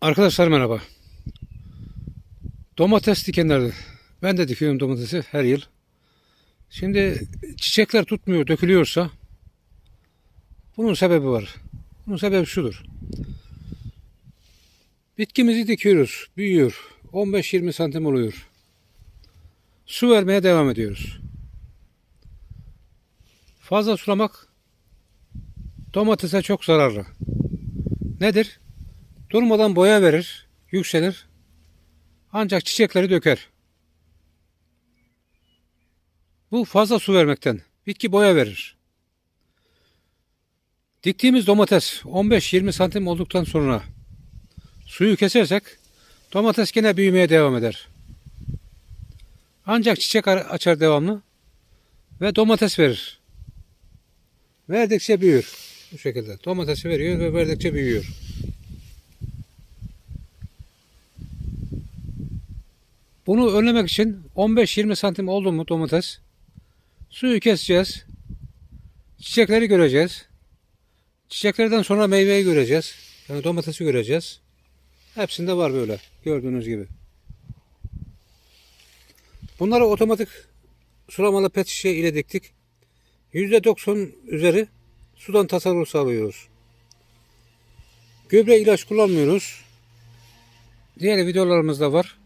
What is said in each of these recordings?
Arkadaşlar merhaba. Domates dikenlerdi. Ben de dikiyorum domatesi her yıl. Şimdi çiçekler tutmuyor, dökülüyorsa bunun sebebi var. Bunun sebebi şudur. Bitkimizi dikiyoruz, büyüyor. 15-20 santim oluyor. Su vermeye devam ediyoruz. Fazla sulamak domatese çok zararlı. Nedir? Durmadan boya verir, yükselir. Ancak çiçekleri döker. Bu fazla su vermekten. Bitki boya verir. Diktiğimiz domates 15-20 santim olduktan sonra suyu kesersek domates gene büyümeye devam eder. Ancak çiçek açar devamlı ve domates verir. Verdikçe büyür. Bu şekilde. Domatesi veriyor ve verdikçe büyüyor. Bunu önlemek için 15-20 santim oldu mu domates suyu keseceğiz. Çiçekleri göreceğiz. Çiçeklerden sonra meyveyi göreceğiz. Yani domatesi göreceğiz. Hepsinde var böyle gördüğünüz gibi. Bunları otomatik sulamalı pet şişe ile diktik. %90 üzeri sudan tasarruf sağlıyoruz. Gübre ilaç kullanmıyoruz. Diğer videolarımızda var.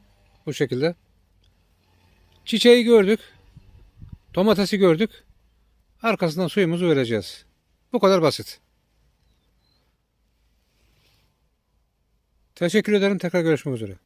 Bu şekilde. Çiçeği gördük. Domatesi gördük. Arkasından suyumuzu vereceğiz. Bu kadar basit. Teşekkür ederim. Tekrar görüşmek üzere.